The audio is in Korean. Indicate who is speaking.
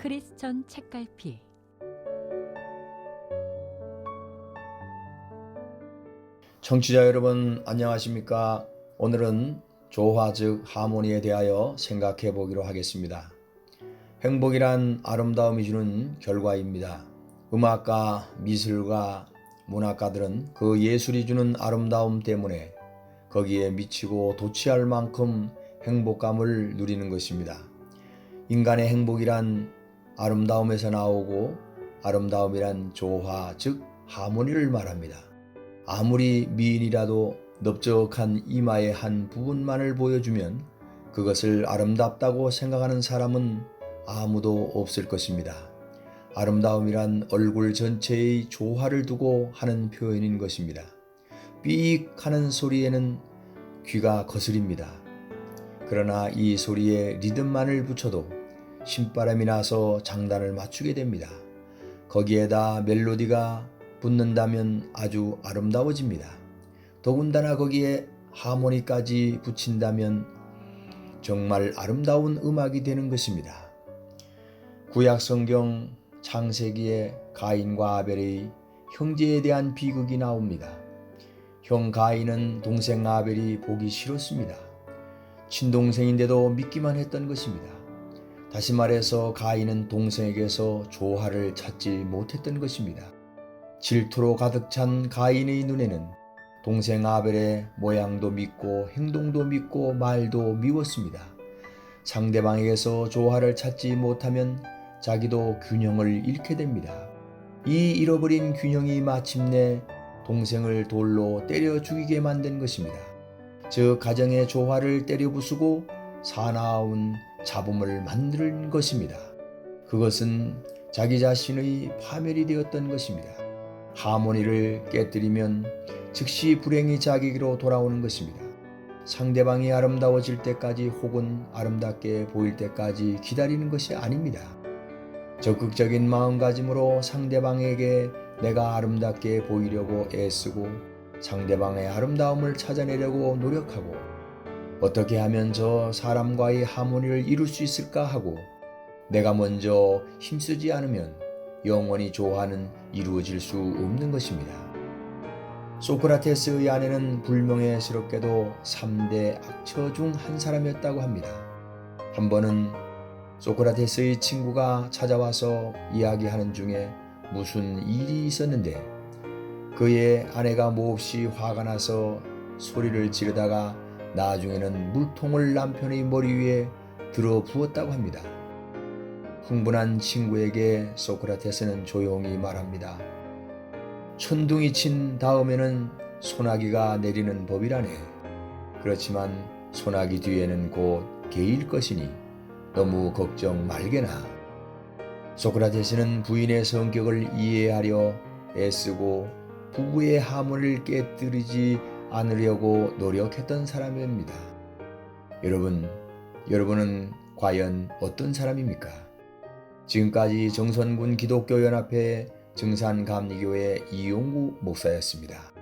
Speaker 1: 크리스천 책갈피
Speaker 2: 청취자 여러분 안녕하십니까? 오늘은 조화 즉 하모니에 대하여 생각해 보기로 하겠습니다. 행복이란 아름다움이 주는 결과입니다. 음악가, 미술가, 문학가들은 그 예술이 주는 아름다움 때문에 거기에 미치고 도취할 만큼 행복감을 누리는 것입니다. 인간의 행복이란 아름다움에서 나오고 아름다움이란 조화 즉 하모니를 말합니다. 아무리 미인이라도 넓적한 이마의 한 부분만을 보여주면 그것을 아름답다고 생각하는 사람은 아무도 없을 것입니다. 아름다움이란 얼굴 전체의 조화를 두고 하는 표현인 것입니다. 삐익 하는 소리에는 귀가 거슬립니다. 그러나 이 소리에 리듬만을 붙여도 신바람이 나서 장단을 맞추게 됩니다. 거기에다 멜로디가 붙는다면 아주 아름다워집니다. 더군다나 거기에 하모니까지 붙인다면 정말 아름다운 음악이 되는 것입니다. 구약 성경 창세기에 가인과 아벨의 형제에 대한 비극이 나옵니다. 형 가인은 동생 아벨이 보기 싫었습니다. 친동생인데도 믿기만 했던 것입니다. 다시 말해서 가인은 동생에게서 조화를 찾지 못했던 것입니다. 질투로 가득 찬 가인의 눈에는 동생 아벨의 모양도 믿고 행동도 믿고 말도 미웠습니다. 상대방에게서 조화를 찾지 못하면 자기도 균형을 잃게 됩니다. 이 잃어버린 균형이 마침내 동생을 돌로 때려 죽이게 만든 것입니다. 즉 가정의 조화를 때려 부수고 사나운 잡음을 만드는 것입니다. 그것은 자기 자신의 파멸이 되었던 것입니다. 하모니를 깨뜨리면 즉시 불행이 자기에게로 돌아오는 것입니다. 상대방이 아름다워질 때까지 혹은 아름답게 보일 때까지 기다리는 것이 아닙니다. 적극적인 마음가짐으로 상대방에게 내가 아름답게 보이려고 애쓰고 상대방의 아름다움을 찾아내려고 노력하고 어떻게 하면 저 사람과의 하모니를 이룰 수 있을까 하고 내가 먼저 힘쓰지 않으면 영원히 조화는 이루어질 수 없는 것입니다. 소크라테스의 아내는 불명예스럽게도 3대 악처 중 한 사람이었다고 합니다. 한 번은 소크라테스의 친구가 찾아와서 이야기하는 중에 무슨 일이 있었는데 그의 아내가 몹시 화가 나서 소리를 지르다가 나중에는 물통을 남편의 머리 위에 들어 부었다고 합니다. 흥분한 친구에게 소크라테스는 조용히 말합니다. 천둥이 친 다음에는 소나기가 내리는 법이라네. 그렇지만 소나기 뒤에는 곧 개일 것이니 너무 걱정 말게나. 소크라테스는 부인의 성격을 이해하려 애쓰고 부부의 하모니를 깨뜨리지 않으려고 노력했던 사람입니다. 여러분, 여러분은 과연 어떤 사람입니까? 지금까지 정선군 기독교연합회 증산감리교회 이용구 목사였습니다.